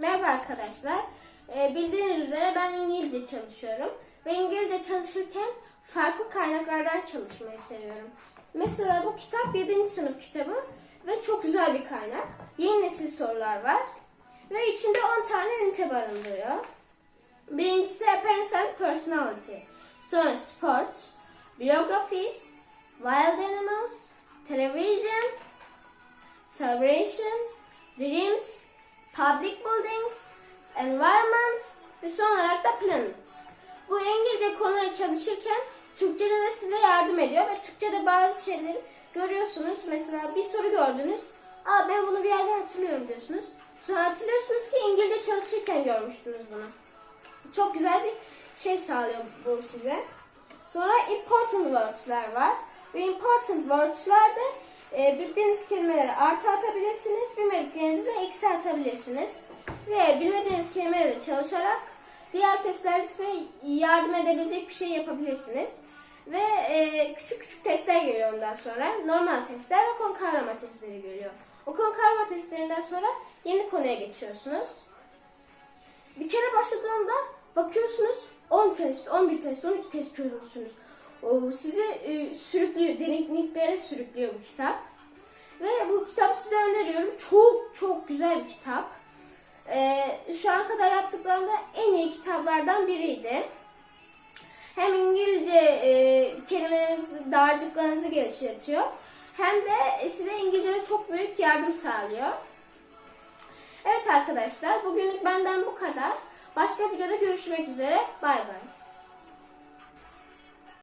Merhaba arkadaşlar. Ee, bildiğiniz üzere ben İngilizce çalışıyorum. Ve İngilizce çalışırken farklı kaynaklardan çalışmayı seviyorum. Mesela bu kitap 7. sınıf kitabı ve çok güzel bir kaynak. Yeni nesil sorular var. Ve içinde 10 tane ünite barındırıyor. Birincisi Appearance and Personality. Sonra Sports, Biographies, Wild Animals, Television, Celebrations, Dreams, Public Buildings, Environment ve son olarak da Planets. Bu İngilizce konuları çalışırken Türkçe'de de size yardım ediyor ve Türkçe'de bazı şeyleri görüyorsunuz. Mesela bir soru gördünüz. Aa ben bunu bir yerden hatırlıyorum diyorsunuz. Sonra hatırlıyorsunuz ki İngilizce çalışırken görmüştünüz bunu. Çok güzel bir şey sağlıyor bu size. Sonra important words'ler var. Ve important words'lerde e, bildiğiniz kelimeleri artı atabilirsiniz, bilmediklerinizi de eksi atabilirsiniz. Ve bilmediğiniz kelimeleri çalışarak diğer testlerde size yardım edebilecek bir şey yapabilirsiniz. Ve e, küçük küçük testler geliyor ondan sonra. Normal testler ve konu kavrama testleri geliyor. O konu kavrama testlerinden sonra yeni konuya geçiyorsunuz. Bir kere başladığında bakıyorsunuz 10 test, 11 test, 12 test çözmüşsünüz. O sizi e, sürüklüyor, derinliklere sürüklüyor bu kitap. Öneriyorum. Çok çok güzel bir kitap. E, şu an kadar yaptıklarımda en iyi kitaplardan biriydi. Hem İngilizce e, kelimelerinizi, dağarcıklarınızı geliştiriyor. Hem de size İngilizce'de çok büyük yardım sağlıyor. Evet arkadaşlar bugünlük benden bu kadar. Başka videoda görüşmek üzere. Bay bay.